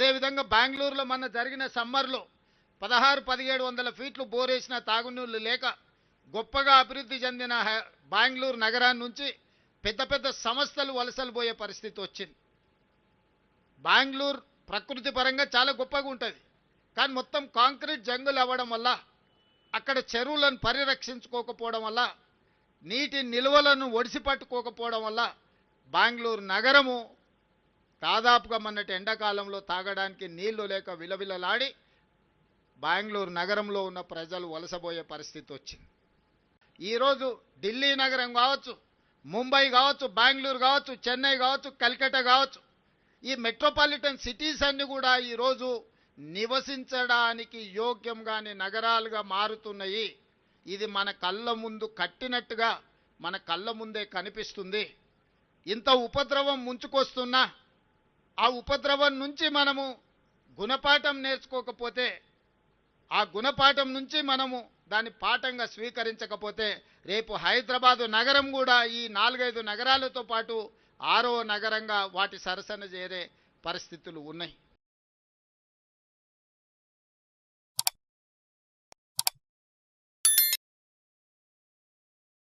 అదేవిధంగా బెంగళూరులో మొన్న జరిగిన సమ్మర్లో పదహారు పదిహేడు వందల ఫీట్లు బోరేసిన తాగునీళ్ళు లేక గొప్పగా అభివృద్ధి చెందిన బెంగళూరు నగరాన్ని నుంచి పెద్ద పెద్ద సంస్థలు వలసలు పోయే పరిస్థితి వచ్చింది. బెంగళూరు ప్రకృతి పరంగా చాలా గొప్పగా ఉంటుంది. కానీ మొత్తం కాంక్రీట్ జంగులు అవ్వడం వల్ల అక్కడ చెరువులను పరిరక్షించుకోకపోవడం వల్ల నీటి నిల్వలను ఒడిసి పట్టుకోకపోవడం వల్ల బెంగళూరు నగరము దాదాపుగా మొన్నటి ఎండాకాలంలో తాగడానికి నీళ్ళు లేక విలవిలలాడి బెంగళూరు నగరంలో ఉన్న ప్రజలు వలసపోయే పరిస్థితి వచ్చింది. ఈరోజు ఢిల్లీ నగరం కావచ్చు ముంబై కావచ్చు బెంగళూరు కావచ్చు చెన్నై కావచ్చు కల్కట్టా కావచ్చు ఈ మెట్రోపాలిటన్ సిటీస్ అన్ని కూడా ఈరోజు నివసించడానికి యోగ్యంగాని నగరాలుగా మారుతున్నాయి. ఇది మన కళ్ళ ముందు కట్టినట్టుగా మన కళ్ళ ముందే కనిపిస్తుంది. ఇంత ఉపద్రవం ముంచుకొస్తున్నా ఆ ఉపద్రవం నుంచి మనము గుణపాఠం నేర్చుకోకపోతే ఆ గుణపాఠం నుంచి మనము దాన్ని పాఠంగా స్వీకరించకపోతే రేపు హైదరాబాదు నగరం కూడా ఈ నాలుగైదు నగరాలతో పాటు ఆరో నగరంగా వాటి సరసన చేరే పరిస్థితులు ఉన్నాయి.